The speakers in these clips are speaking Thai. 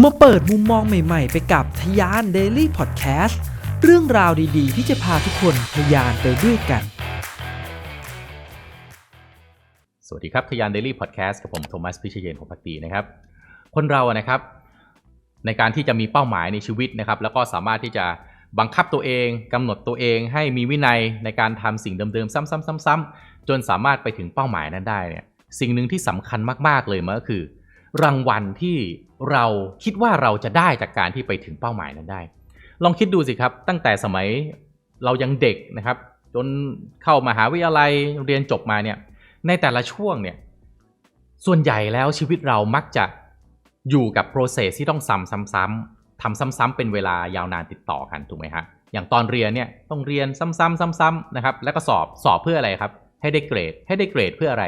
มาเปิดมุมมองใหม่ ๆ ไปกับทยาน Daily Podcast เรื่องราวดีๆ ที่จะพาทุกคนทยานไปด้วยกัน สวัสดีครับทยาน Daily Podcast กับผมโทมัสพิเชยนของพักดีนะครับ คนเรานะครับ ในการที่จะมีเป้าหมายในชีวิตนะครับ แล้วก็สามารถที่จะบังคับตัวเองกำหนดตัวเองให้มีวินัยในการทำสิ่งเดิมๆ ซ้ำๆๆๆจนสามารถไปถึงเป้าหมายนั้นได้เนี่ยสิ่งหนึ่งที่สำคัญมากๆเลยมันก็คือ รางวัลที่เราคิดว่าเราจะได้จากการที่ไปถึงเป้าหมายนั้นได้ ลองคิดดูสิครับ ตั้งแต่สมัยเรายังเด็กนะครับ จนเข้ามหาวิทยาลัยเรียนจบมาเนี่ย ในแต่ละช่วงเนี่ย ส่วนใหญ่แล้วชีวิตเรามักจะอยู่กับ process ที่ต้องซ้ำซ้ำซ้ำทำซ้ำๆเป็นเวลายาวนานติดต่อกันถูกไหมฮะ อย่างตอนเรียนเนี่ยต้องเรียนซ้ำๆซ้ำๆนะครับ แล้วก็สอบสอบเพื่ออะไรครับ ให้ได้เกรด ให้ได้เกรดเพื่ออะไร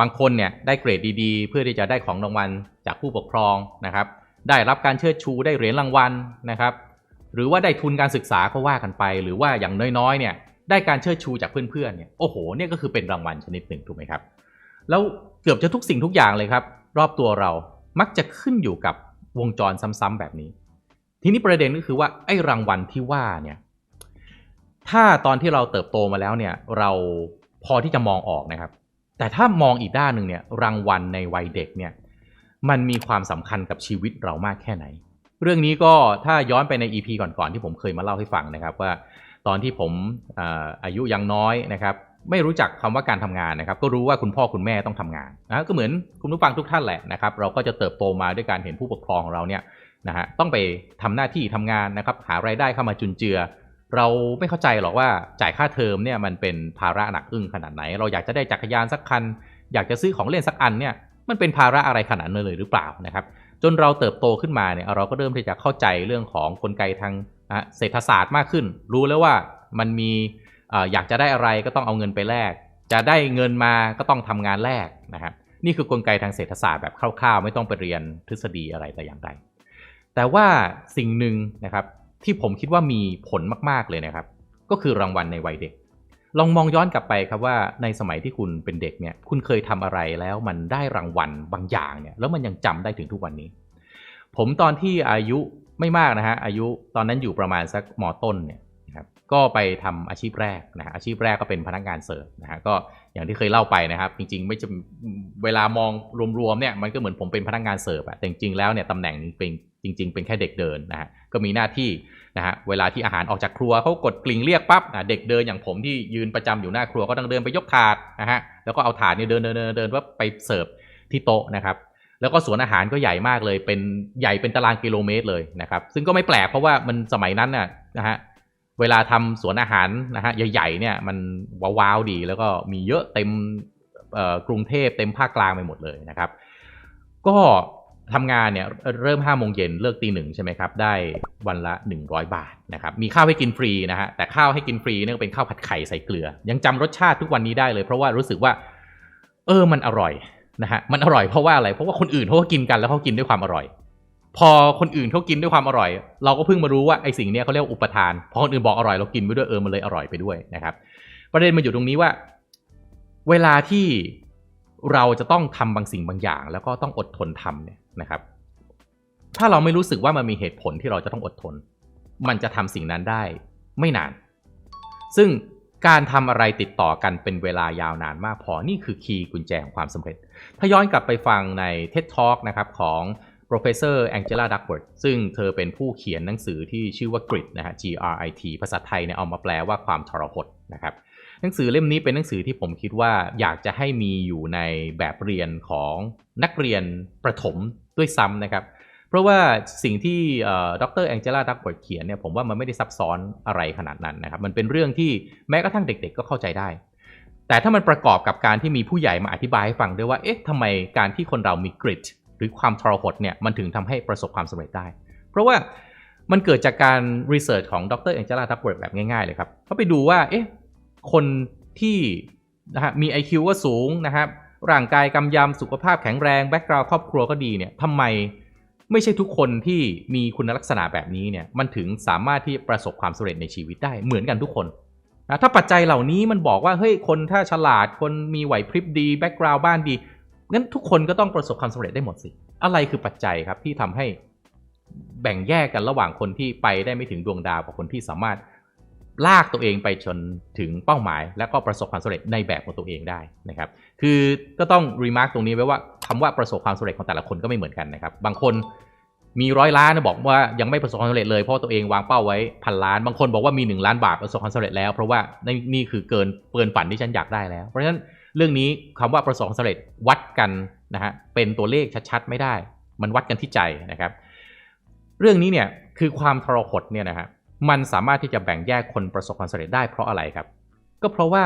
บางคนเนี่ยได้เกรดดีๆ เพื่อที่จะได้ของรางวัลจากผู้ปกครองนะครับ ได้รับการเชิดชูได้เหรียญรางวัลนะครับ หรือว่าได้ทุนการศึกษาก็ว่ากันไป หรือว่าอย่างน้อยๆเนี่ยได้การเชิดชูจากเพื่อนๆเนี่ยโอ้โหเนี่ยก็คือเป็นรางวัลชนิดหนึ่งถูกไหมครับ แล้วเกือบจะทุกสิ่งทุกอย่างเลยครับ รอบตัวเรามักจะขึ้นอยู่กับวงจรซ้ำๆแบบนี้ ทีนี้ประเด็นก็คือว่าไอ้รางวัลที่ว่าเนี่ยถ้าตอนที่เราเติบโตมาแล้วเนี่ยเราพอที่จะมองออกนะครับ แต่ถ้ามองอีกด้านหนึ่งเนี่ยรางวัลในวัยเด็กเนี่ยมันมีความสำคัญกับชีวิตเรามากแค่ไหน เรื่องนี้ก็ถ้าย้อนไปใน EP ก่อนๆที่ผมเคยมาเล่าให้ฟังนะครับว่าตอนที่ผมอาอายุยังน้อยนะครับไม่รู้จักคำว่าการทำงานนะครับ ก็รู้ว่าคุณพ่อคุณแม่ต้องทำงานนะก็เหมือนคุณผู้ฟังทุกท่านแหละนะครับ เราก็จะเติบโตมาด้วยการเห็นผู้ปกครองของเราเนี่ยนะฮะต้องไปทำหน้าที่ทำงานนะครับ หารายได้เข้ามาจุนเจือ เราไม่เข้าใจหรอกว่าจ่ายค่าเทอมเนี่ยมันเป็นภาระหนักอึ้งขนาดไหน เราอยากจะได้จักรยานสักคัน อยากจะซื้อของเล่นสักอันเนี่ยมันเป็นภาระอะไรขนาดนั้นเลยหรือเปล่านะครับ จนเราเติบโตขึ้นมาเนี่ยเราก็เริ่มที่จะเข้าใจเรื่องของกลไกทางเศรษฐศาสตร์มากขึ้น รู้แล้วว่ามันมีอ่าอยากจะได้อะไรก็ต้องเอาเงินไปแลกจะได้เงินมาก็ต้องทำงานแลกนะครับนี่คือกลไกทางเศรษฐศาสตร์แบบคร่าวๆ ไม่ต้องไปเรียนทฤษฎีอะไรแต่อย่างใดแต่ว่าสิ่งหนึ่งนะครับ ที่ผมคิดว่ามีผลมาก ๆ เลยนะครับ ก็คือรางวัลในวัยเด็ก ลองมองย้อนกลับไปครับว่าในสมัยที่คุณเป็นเด็กเนี่ย คุณเคยทำอะไรแล้วมันได้รางวัลบางอย่างเนี่ย แล้วมันยังจำได้ถึงทุกวันนี้ ผมตอนที่อายุไม่มากนะฮะอายุตอนนั้นอยู่ประมาณสักมต้นเนี่ยนะครับก็ไปทำอาชีพแรกนะฮะอาชีพแรกก็เป็นพนักงานเสิร์ฟนะฮะก็อย่างที่เคยเล่าไปนะครับ จริง ๆ ไม่จะเวลามองรวมๆเนี่ยมันก็เหมือนผมเป็นพนักงานเสิร์ฟอะแต่จริงๆแล้วเนี่ยตำแหน่งเป็น จริง ๆ เป็นแค่เด็กเดินนะฮะก็มีหน้าที่นะฮะเวลาที่อาหารออกจากครัวเขากดกลิ่งเรียกปั๊บเด็กเดินอย่างผมที่ยืนประจำอยู่หน้าครัวก็ต้องเดินไปยกถาดนะฮะแล้วก็เอาถาดเนี่ยเดินเดินเดินเดินว่าไปเสิร์ฟที่โต๊ะนะครับแล้วก็สวนอาหารก็ใหญ่มากเลยเป็นใหญ่เป็นตารางกิโลเมตรเลยนะครับ ซึ่งก็ไม่แปลกเพราะว่ามันสมัยนั้นน่ะนะฮะเวลาทำสวนอาหารนะฮะใหญ่ๆเนี่ยมันว้าวๆดีแล้วก็มีเยอะเต็มเอ่อกรุงเทพเต็มภาคกลางไปหมดเลยนะครับ ก็ ทำงานเนี่ยเริ่ม5้าโมงเย็นเลิกตีหนึ่งใช่ไหมครับ ได้วันละ 100 บาทนะครับมีข้าวให้กินฟรีนะฮะแต่ข้าวให้กินฟรีนี่ก็เป็นข้าวผัดไข่ใส่เกลือ ยังจำรสชาติทุกวันนี้ได้เลย เพราะว่ารู้สึกว่า เออมันอร่อยนะฮะมันอร่อยเพราะว่าอะไรเพราะว่าคนอื่นเขาก็กินกันแล้วเขากินด้วยความอร่อย พอคนอื่นเขากินด้วยความอร่อย เราก็เพิ่งมารู้ว่าไอ้สิ่งเนี้ยเขาเรียกว่าอุปทานพอคนอื่นบอกอร่อยเรากินไปด้วยเออมันเลยอร่อยไปด้วยนะครับ ประเด็นมันอยู่ตรงนี้ว่า เวลาที่เราจะต้องทำบางสิ่งบางอย่าง แล้วก็ต้องอดทนทำเนี่ย นะครับ ถ้าเราไม่รู้สึกว่ามันมีเหตุผลที่เราจะต้องอดทน มันจะทำสิ่งนั้นได้ไม่นาน ซึ่งการทำอะไรติดต่อกันเป็นเวลายาวนานมากพอนี่คือคีย์กุญแจของความสำเร็จ ถ้าย้อนกลับไปฟังใน TED Talk นะครับของ professor Angela Duckworth ซึ่งเธอเป็นผู้เขียนหนังสือที่ชื่อว่า Grit นะฮะ G R I T ภาษาไทยเนี่ยเอามาแปลว่าความทรหดนะครับ หนังสือเล่มนี้เป็นหนังสือที่ผมคิดว่าอยากจะให้มีอยู่ในแบบเรียนของนักเรียนประถม ด้วยซ้ำนะครับ เพราะว่าสิ่งที่ดรแองเจล่าดักบิร์ดเขียนเนี่ยผมว่ามันไม่ได้ซับซ้อนอะไรขนาดนั้นนะครับ มันเป็นเรื่องที่แม้กระทั่งเด็ก ๆ ก็เข้าใจได้ แต่ถ้ามันประกอบกับการที่มีผู้ใหญ่มาอธิบายให้ฟังด้วยว่า เอ๊ะทำไมการที่คนเรามีกริดหรือความทรหดเนี่ยมันถึงทำให้ประสบความสำเร็จได้ เพราะว่ามันเกิดจากการรีเสิร์ชของดรแองเจล่าดักเบิร์ดแบบง่ายๆเลยครับเขาไปดูว่า เอ๊ะ คนที่นะฮะมี IQ ก็สูงนะครับ ร่างกายกำยำสุขภาพแข็งแรงแบ็กกราวด์ครอบครัวก็ดีเนี่ยทำไมไม่ใช่ทุกคนที่มีคุณลักษณะแบบนี้เนี่ยมันถึงสามารถที่ประสบความสำเร็จในชีวิตได้เหมือนกันทุกคนนะถ้าปัจจัยเหล่านี้มันบอกว่าเฮ้ยคนถ้าฉลาดคนมีไหวพริบดีแบ็กกราวด์บ้านดีงั้นทุกคนก็ต้องประสบความสำเร็จได้หมดสิ อะไรคือปัจจัยครับที่ทำให้แบ่งแยกกันระหว่างคนที่ไปได้ไม่ถึงดวงดาวกับคนที่สามารถ ลากตัวเองไปจนถึงเป้าหมาย และก็ประสบความสำเร็จในแบบของตัวเองได้นะครับ คือก็ต้องรีมาร์กตรงนี้ไว้ว่าคำว่าประสบความสำเร็จของแต่ละคนก็ไม่เหมือนกันนะครับ บางคนมีร้อยล้านนะบอกว่ายังไม่ประสบความสำเร็จเลยเพราะตัวเองวางเป้าไว้พันล้านบางคนบอกว่ามี 1 ล้านบาทประสบความสำเร็จแล้ว เพราะว่านี่นี่คือเกินเกินฝันที่ฉันอยากได้แล้ว เพราะฉะนั้นเรื่องนี้คำว่าประสบความสำเร็จวัดกันนะฮะเป็นตัวเลขชัดๆ ไม่ได้ มันวัดกันที่ใจนะครับ เรื่องนี้เนี่ยคือความทรหดเนี่ยนะฮะ มันสามารถที่จะแบ่งแยกคนประสบความสำเร็จได้เพราะอะไรครับ ก็เพราะว่า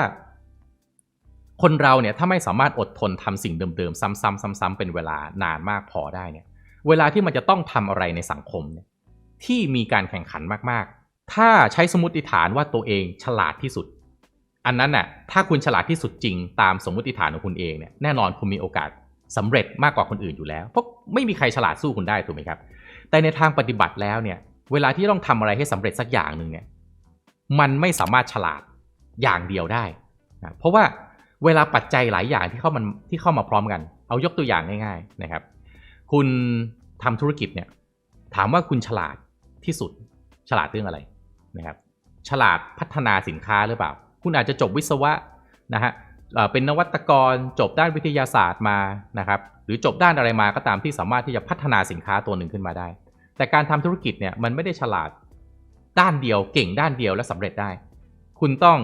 คนเราเนี่ยถ้าไม่สามารถอดทนทำสิ่งเดิมๆ ซ้ำๆซ้ำๆเป็นเวลานานมากพอได้เนี่ย เวลาที่มันจะต้องทำอะไรในสังคมเนี่ยที่มีการแข่งขันมากๆ ถ้าใช้สมมติฐานว่าตัวเองฉลาดที่สุด อันนั้นน่ะถ้าคุณฉลาดที่สุดจริงตามสมมติฐานของคุณเองเนี่ยแน่นอนคุณมีโอกาสสำเร็จมากกว่าคนอื่นอยู่แล้ว เพราะไม่มีใครฉลาดสู้คุณได้ถูกไหมครับ แต่ในทางปฏิบัติแล้วเนี่ย เวลาที่ต้องทำอะไรให้สำเร็จสักอย่างหนึ่งเนี่ย มันไม่สามารถฉลาดอย่างเดียวได้นะเพราะว่าเวลาปัจจัยหลายอย่างที่เข้ามันที่เข้ามาพร้อมกัน เอายกตัวอย่างง่าย ๆนะครับ คุณทำธุรกิจเนี่ย ถามว่าคุณฉลาดที่สุด ฉลาดเรื่องอะไรนะครับ ฉลาดพัฒนาสินค้าหรือเปล่า คุณอาจจะจบวิศวะนะฮะเป็นนวัตกรจบด้านวิทยาศาสตร์มานะครับ หรือจบด้านอะไรมาก็ตามที่สามารถที่จะพัฒนาสินค้าตัวหนึ่งขึ้นมาได้ แต่การทำธุรกิจเนี่ยมันไม่ได้ฉลาดด้านเดียวเก่งด้านเดียวและสำเร็จได้ คุณต้อง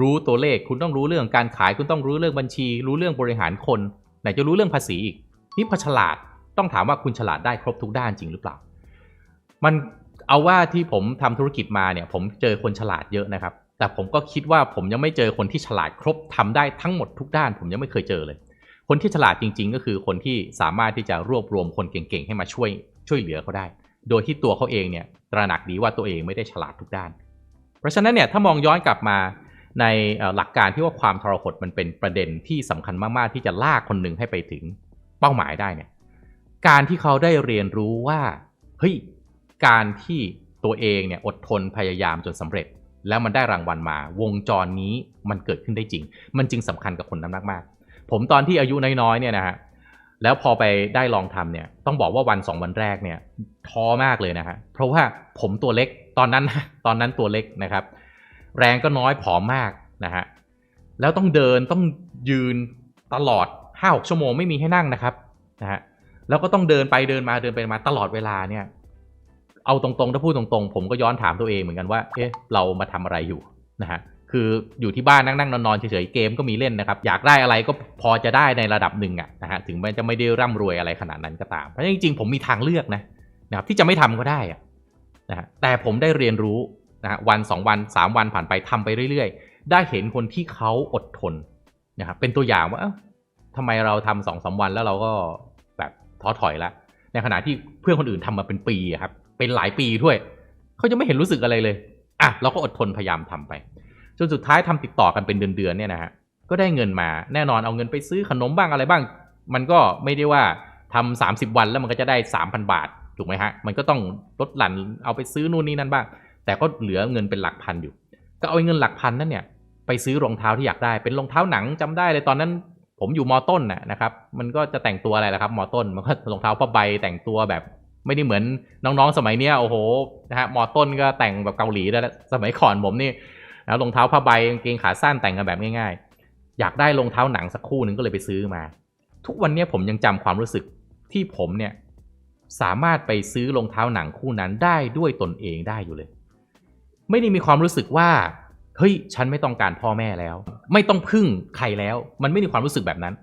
รู้ตัวเลข คุณต้องรู้เรื่องการขาย คุณต้องรู้เรื่องบัญชี รู้เรื่องบริหารคน ไหนจะรู้เรื่องภาษีอีกนี่พอฉลาดต้องถามว่าคุณฉลาดได้ครบทุกด้านจริงหรือเปล่า มันเอาว่าที่ผมทำธุรกิจมาเนี่ย ผมเจอคนฉลาดเยอะนะครับ แต่ผมก็คิดว่าผมยังไม่เจอคนที่ฉลาดครบทำได้ทั้งหมดทุกด้าน ผมยังไม่เคยเจอเลย คนที่ฉลาดจริง ๆ ก็คือคนที่สามารถที่จะรวบรวมคนเก่งๆให้มาช่วย ช่วยเหลือเขาได้ โดยที่ตัวเขาเองเนี่ยตระหนักดีว่าตัวเองไม่ได้ฉลาดทุกด้าน เพราะฉะนั้นเนี่ยถ้ามองย้อนกลับมาในหลักการที่ว่าความทรหดมันเป็นประเด็นที่สำคัญมากๆ ที่จะลากคนหนึ่งให้ไปถึงเป้าหมายได้เนี่ยการที่เขาได้เรียนรู้ว่าเฮ้ยการที่ตัวเองเนี่ยอดทนพยายามจนสำเร็จ แล้วมันได้รางวัลมา วงจรนี้มันเกิดขึ้นได้จริง มันจึงสำคัญกับคนนั้นมากๆผมตอนที่อายุน้อยๆเนี่ยนะฮะ แล้วพอไปได้ลองทำเนี่ยต้องบอกว่าวันสองวันแรกเนี่ยท้อมากเลยนะฮะเพราะว่าผมตัวเล็กตอนนั้นตอนนั้นตัวเล็กนะครับ แรงก็น้อยผอมมากนะฮะแล้วต้องเดินต้องยืนตลอดห้าหกชั่วโมงไม่มีให้นั่งนะครับนะฮะแล้วก็ต้องเดินไปเดินมาเดินไปมาตลอดเวลาเนี่ย เอาตรงๆถ้าพูดตรงๆ ผมก็ย้อนถามตัวเองเหมือนกันว่า เอ๊ะเรามาทำอะไรอยู่นะฮะ คืออยู่ที่บ้านนั่งๆนอนๆเฉยๆเกมก็มีเล่นนะครับ อยากได้อะไรก็พอจะได้ในระดับหนึ่งอะนะฮะถึงแม้จะไม่ได้ร่ำรวยอะไรขนาดนั้นก็ตามเพราะจริงๆผมมีทางเลือกนะนะครับที่จะไม่ทำก็ได้อะนะฮะแต่ผมได้เรียนรู้นะฮะวันสองวันสามวันผ่านไปทำไปเรื่อยๆ ได้เห็นคนที่เขาอดทนนะครับเป็นตัวอย่างว่าเอ้าทำไมเราทำสองสามวันแล้วเราก็แบบท้อถอยล้วในขณะที่เพื่อนคนอื่นทำมาเป็นปีครับเป็นหลายปีด้วย เขาจะไม่เห็นรู้สึกอะไรเลยอะเราก็อดทนพยายามทำไป จนสุดท้ายทำติดต่อกันเป็นเดือนๆเนี่ยนะฮะก็ได้เงินมาแน่นอนเอาเงินไปซื้อขนมบ้างอะไรบ้าง มันก็ไม่ได้ว่าทำสามสิบวันแล้วมันก็จะได้สามพันบาทถูกไหมฮะมันก็ต้องลดหลั่นเอาไปซื้อนู่นนี่นั่นบ้าง แต่ก็เหลือเงินเป็นหลักพันอยู่ ก็เอาเงินหลักพันนั่นเนี่ยไปซื้อรองเท้าที่อยากได้เป็นรองเท้าหนังจำได้เลยตอนนั้น ผมอยู่มอต้นน่ะนะครับมันก็จะแต่งตัวอะไรล่ะครับมอต้นมันก็รองเท้าผ้าใบแต่งตัวแบบไม่ได้เหมือนน้องๆ สมัยเนี้ยโอ้โหนะฮะมอต้นก็แต่งแบบเกาหลีแล้วสมัยก่อนผมนี่ นะรองเท้าผ้าใบกางเกงขาสั้นแต่งกันแบบง่าย ๆ อยากได้รองเท้าหนังสักคู่หนึ่งก็เลยไปซื้อมา ทุกวันนี้ผมยังจำความรู้สึกที่ผมเนี่ยสามารถไปซื้อรองเท้าหนังคู่นั้นได้ด้วยตนเองได้อยู่เลย ไม่ได้มีความรู้สึกว่าเฮ้ยฉันไม่ต้องการพ่อแม่แล้ว ไม่ต้องพึ่งใครแล้ว มันไม่มีความรู้สึกแบบนั้น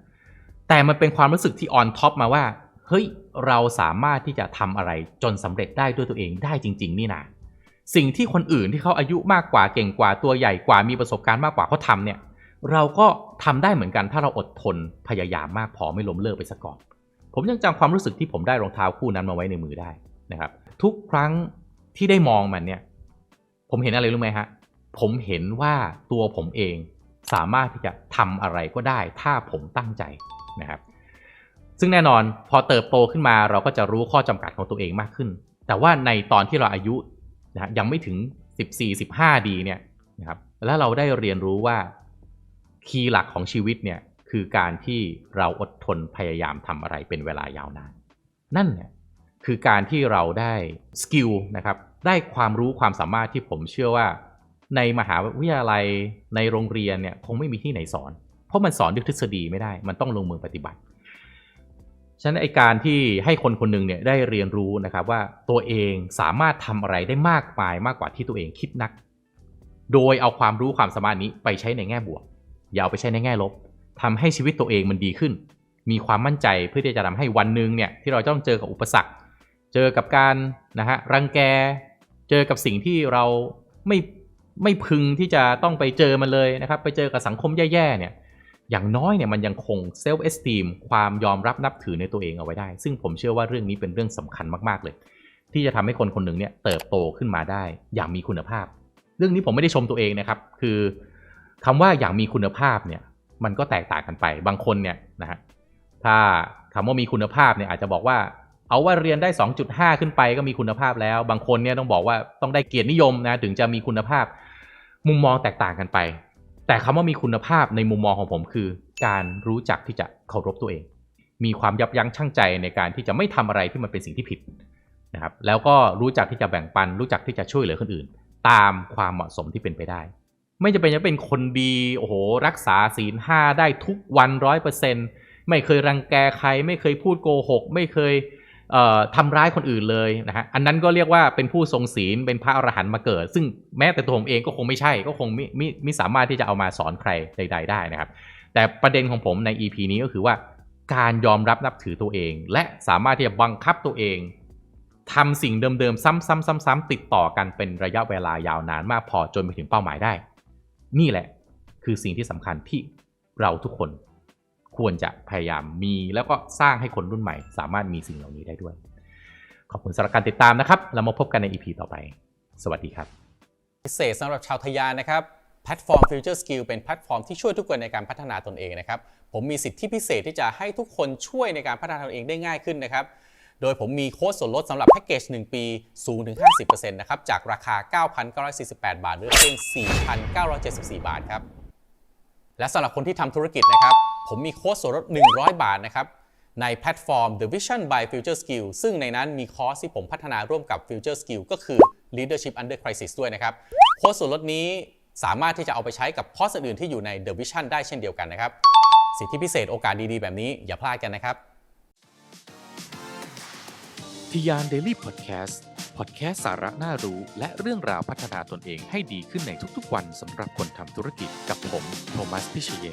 แต่มันเป็นความรู้สึกที่ออนท็อปมาว่าเฮ้ยเราสามารถที่จะทำอะไรจนสำเร็จได้ด้วยตัวเองได้จริง ๆ นี่นะ สิ่งที่คนอื่นที่เขาอายุมากกว่าเก่งกว่าตัวใหญ่กว่ามีประสบการณ์มากกว่าเขาทำเนี่ย เราก็ทำได้เหมือนกันถ้าเราอดทนพยายามมากพอไม่ล้มเลิกไปซะก่อน ผมยังจำความรู้สึกที่ผมได้รองเท้าคู่นั้นมาไว้ในมือได้นะครับ ทุกครั้งที่ได้มองมันเนี่ย ผมเห็นอะไรรู้ไหมฮะผมเห็นว่าตัวผมเองสามารถที่จะทำอะไรก็ได้ ถ้าผมตั้งใจนะครับ ซึ่งแน่นอนพอเติบโตขึ้นมาเราก็จะรู้ข้อจำกัดของตัวเองมากขึ้น แต่ว่าในตอนที่เราอายุ นะยังไม่ถึง 14-15 ดีเนี่ยนะครับแล้วเราได้เรียนรู้ว่าคีย์หลักของชีวิตเนี่ยคือการที่เราอดทนพยายามทำอะไรเป็นเวลายาวนาน นั่นเนี่ยคือการที่เราได้สกิลนะครับได้ความรู้ความสามารถที่ผมเชื่อว่า ในมหาวิทยาลัยในโรงเรียนเนี่ยคงไม่มีที่ไหนสอน เพราะมันสอนด้วยทฤษฎีไม่ได้ มันต้องลงมือปฏิบัติ ฉะนั้นไอการที่ให้คนคนหนึ่งเนี่ยได้เรียนรู้นะครับว่าตัวเองสามารถทำอะไรได้มากมายมากกว่าที่ตัวเองคิดนัก โดยเอาความรู้ความสามารถนี้ไปใช้ในแง่บวก อย่าเอาไปใช้ในแง่ลบทำให้ชีวิตตัวเองมันดีขึ้น มีความมั่นใจเพื่อที่จะทำให้วันหนึ่งเนี่ยที่เราต้องเจอกับอุปสรรค เจอกับการนะฮะรังแก เจอกับสิ่งที่เราไม่ไม่พึงที่จะต้องไปเจอมันเลยนะครับ ไปเจอกับสังคมแย่ๆเนี่ย อย่างน้อยเนี่ยมันยังคงเซลฟ์เอสติมความยอมรับนับถือในตัวเองเอาไว้ได้ ซึ่งผมเชื่อว่าเรื่องนี้เป็นเรื่องสำคัญมากๆเลย ที่จะทำให้คนคนหนึ่งเนี่ยเติบโตขึ้นมาได้ อย่างมีคุณภาพ เรื่องนี้ผมไม่ได้ชมตัวเองนะครับ คือคำว่าอย่างมีคุณภาพเนี่ย มันก็แตกต่างกันไป บางคนเนี่ยนะฮะถ้าคำว่ามีคุณภาพเนี่ยอาจจะบอกว่า เอาว่าเรียนได้ 2.5 ขึ้นไปก็มีคุณภาพแล้ว บางคนเนี่ยต้องบอกว่าต้องได้เกียรตินิยมนะถึงจะมีคุณภาพ มุมมองแตกต่างกันไป แต่คำว่ามีคุณภาพในมุมมองของผมคือการรู้จักที่จะเคารพตัวเอง มีความยับยั้งชั่งใจในการที่จะไม่ทำอะไรที่มันเป็นสิ่งที่ผิดนะครับ แล้วก็รู้จักที่จะแบ่งปัน รู้จักที่จะช่วยเหลือคนอื่น ตามความเหมาะสมที่เป็นไปได้ ไม่จำเป็นจะเป็นคนดีโอ้โหรักษาศีลห้าได้ทุกวันร้อยเปอร์เซ็นต์ไม่เคยรังแกใคร ไม่เคยพูดโกหก ไม่เคย ทำร้ายคนอื่นเลยนะฮะอันนั้นก็เรียกว่าเป็นผู้ทรงศีลเป็นพระอรหันต์มาเกิด ซึ่งแม้แต่ตัวผมเองก็คงไม่ใช่ ก็คงไม่ไม่ไม่สามารถที่จะเอามาสอนใครใด ๆ ได้นะครับ แต่ประเด็นของผมใน EP นี้ก็คือว่าการยอมรับนับถือตัวเอง และสามารถที่จะบังคับตัวเองทำสิ่งเดิมๆ ซ้ำๆๆ ๆ ติดต่อกันเป็นระยะเวลายาวนานมากพอจนไปถึงเป้าหมายได้ นี่แหละ คือสิ่งที่สำคัญที่เราทุกคน ควรจะพยายามมี แล้วก็สร้างให้คนรุ่นใหม่ สามารถมีสิ่งเหล่านี้ได้ด้วย ขอบคุณสำหรับการติดตามนะครับ แล้วมาพบกันใน EP ต่อไป สวัสดีครับ พิเศษสำหรับชาวทยานนะครับแพลตฟอร์ม Future Skill เป็นแพลตฟอร์มที่ช่วยทุกคนในการพัฒนาตนเองนะครับ ผมมีสิทธิพิเศษที่จะให้ทุกคนช่วยในการพัฒนาตนเองได้ง่ายขึ้นนะครับ โดยผมมีโค้ดส่วนลดสำหรับแพ็กเกจ 1 ปีสูงถึง 50%นะครับ จากราคา 9,948 บาทเหรือเพียง4,974 บาทครับ และสำหรับคนที่ทำธุรกิจนะครับ ผมมีโค้ดส่วนลด 100 บาทนะครับในแพลตฟอร์ม The Vision by Future Skill ซึ่งในนั้นมีคอร์สที่ผมพัฒนาร่วมกับ Future Skill ก็คือ Leadership Under Crisis ด้วยนะครับ โค้ดส่วนลดนี้สามารถที่จะเอาไปใช้กับคอร์สอื่นที่อยู่ใน The Vision ได้เช่นเดียวกันนะครับ สิทธิพิเศษโอกาสดีๆ แบบนี้อย่าพลาดกันนะครับทยาน Daily Podcast พอดแคสสาระน่ารู้ และเรื่องราวพัฒนาตนเองให้ดีขึ้นในทุกๆวันสำหรับคนทำธุรกิจกับผม โทมัส พิเชย